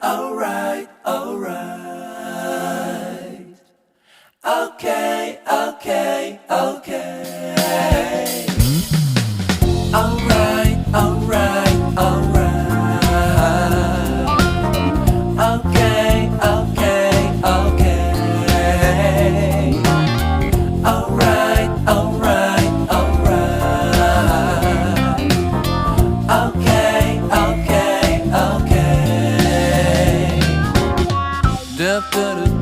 Oh.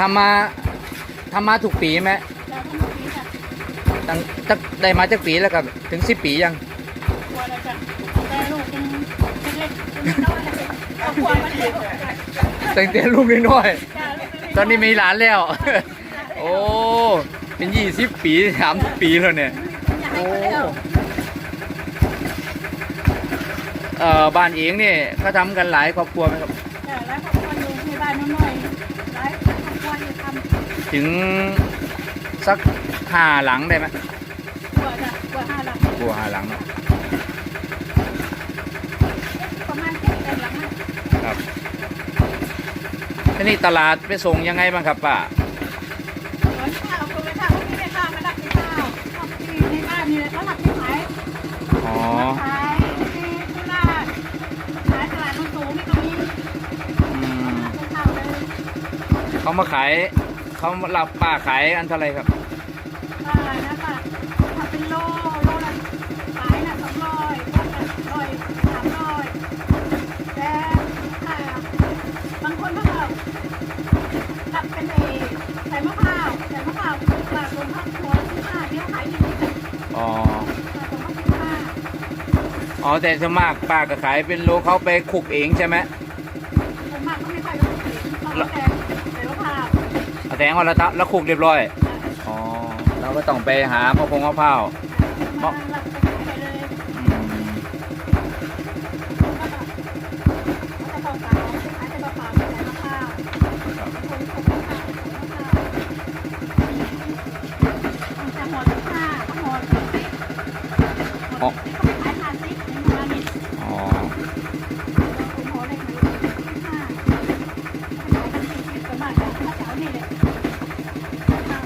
ทำมาทำมาถูกปีไหมตั้งจักได้มาจากปีแล้วครับ ถึงสิบปียัง กลัวเราจะแต่ลูกยังเล็กๆน้อยๆเอากลัวมันเร็วตั้งแต่ลูกน้อยจ้าลูกเล็กๆตอนนี้มีหลานแล้ว โอ้ เป็นยี่สิบปีสามสิบปีแล้วเนี่ยโอ้เอ่อบ้านเองเนี่ยเขาทำกันหลายครอบครัวไหมครับ แต่แล้วครอบครัวอยู่ในบ้านน้อยๆหลายครอบครัวอยู่ทำ ถึงสักห้าหลังได้ไหมกลัวจะกลัวห้าหลังกลัวห้าหลังเนอะประมาณเจ็ดแปดหลังนะครับทีนี้ตลาดไปส่งยังไงบ้างครับป้าร้อนข้าวคุณไปข้าวไม่ได้ข้าวมาดักที่ข้าวข้าวที่ในบ้านนี่เขาหลักที่ขายอ๋อ ขายที่โคราชขายตลาดน้ำสูงนี่ก็มี อืม เป็นข้าวเลย เขามาขายเขารับป้าขายอันเท่าไรครับป้านะป้าทำเป็นโลโลละขายน่ะสองร้อยโลละร้อยสามร้อยแต่ค่ะบางคนเขาเอาตัดเป็นเอใส่มะพร้าวใส่มะพร้าวปลาลงพักหัวที่ห้าเดี๋ยวขายดีอ๋ออ๋อแต่สมากป้าก็ขายเป็นโลเขาไปคลุกเองใช่ไหมผมมากก็ไม่ค่อยรู้สึกเอาแต่ใส่มะพร้าว เอาแต่งเอาละตะแล้วคลุกเรียบร้อยอ๋อเราก็ต้องไปหามะพร้าวมะพร้าวมาหลับไปขายเลย อืม แล้วก็เอาแต่เปล่าๆขายแต่เปล่าๆใส่มะพร้าว ครับ คนคนมะพร้าวใส่มะพร้าวมันจะห่อสิบห้าห่อสิบสิบ อ๋อ เขาไม่ขายห้าสิบในร้านนี้ อ๋อ คุณห่อได้ขายสิบห้าขายกันสี่สิบประมาณนั้นถ้าจะเอานี่เลยข้าว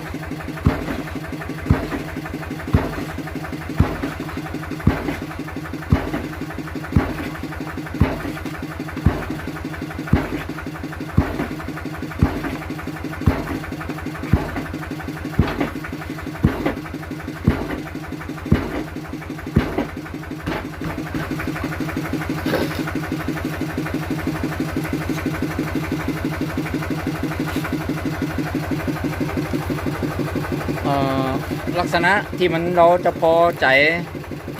เอ่อ ลักษณะที่มันเราจะพอใจ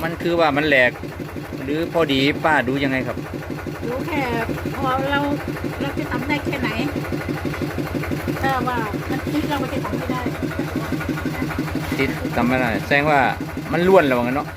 มันคือว่ามันแหลก หรือพอดีป้าดูยังไงครับรู้แค่พอเราเราจะทำได้แค่ไหนถ้าว่ามันคิดเราก็จะทำไม่ได้ติดจำไม่ได้แสดงว่ามันล้วนแล้วงั้นเนาะ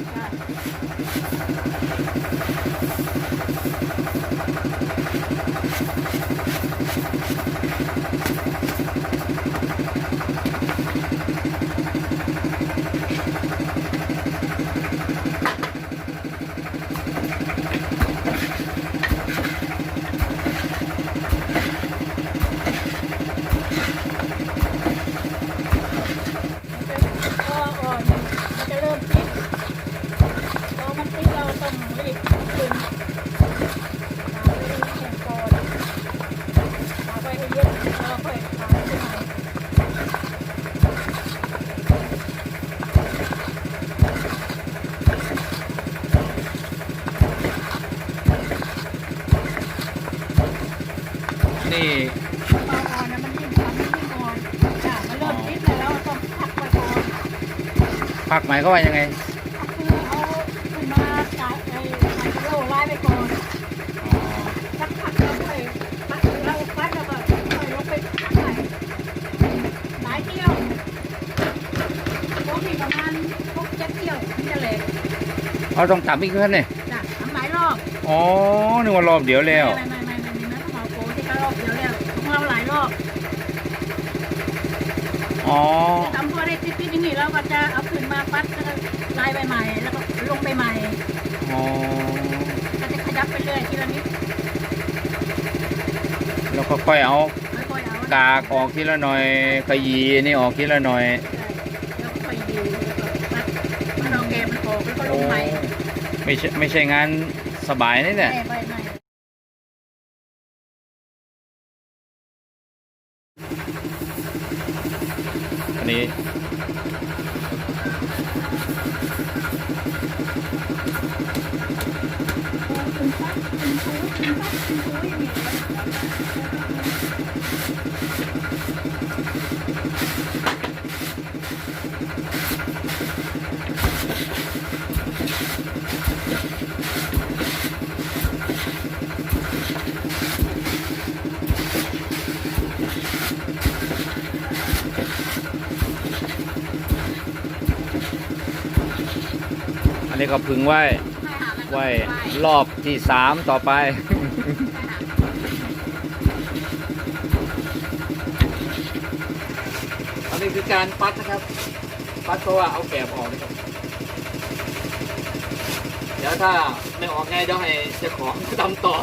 งพักไว้ก่อนพักหมายเขามว่ายังไงคือเอาขึ้นมาจากไอ้ไมโครไล่ไปก่อนสักพักเราค่อยปัดเราปัดแล้วก็ค่อยลงไปพักใหม่หลายเที่ยวโอ้มีประมาณหกเจ็ดเที่ยวนี่จะแหลกเขาต้องตับอีกครับเนี่ยจ้ะทำหลายรอบ อ๋อนึกว่ารอบเดียวแล้ว ต้องเอาโกที่ก็รอบเดียวแล้วของเราหลายรอบอ๋อจะทำตัวได้ติดๆอย่างนี้เราก็จะเอาขึ้นมาปัดแล้วก็ไล่ไปใหม่แล้วก็ลงไปใหม่อ๋อ ก็จะขยับไปเรื่อยทีละนิดแล้วก็ค่อยเอาค่อยๆเอากากออกทีละหน่อยขยีนี่ออกทีละหน่อย แล้วค่อยดีแล้วก็ปัดมันเอาแกมมันออกแล้วก็ลโอ้งใหม่ไม่ใช่ไม่ใช่งานสบายนี่เนี่ยแม่ไปใหม่ อันนี้คุณปัดคุณชูคุณปัดคุณชูอย่าง นี้อันนี้ก็พึงไว้ ไว้รอบที่สามต่อไป อันนี้คือการปัดนะครับ ปัดเพราะว่าเอาแกบออกนะครับ เดี๋ยวถ้าไม่ออกไงเดี๋ยวให้เจ้าของทำต่อ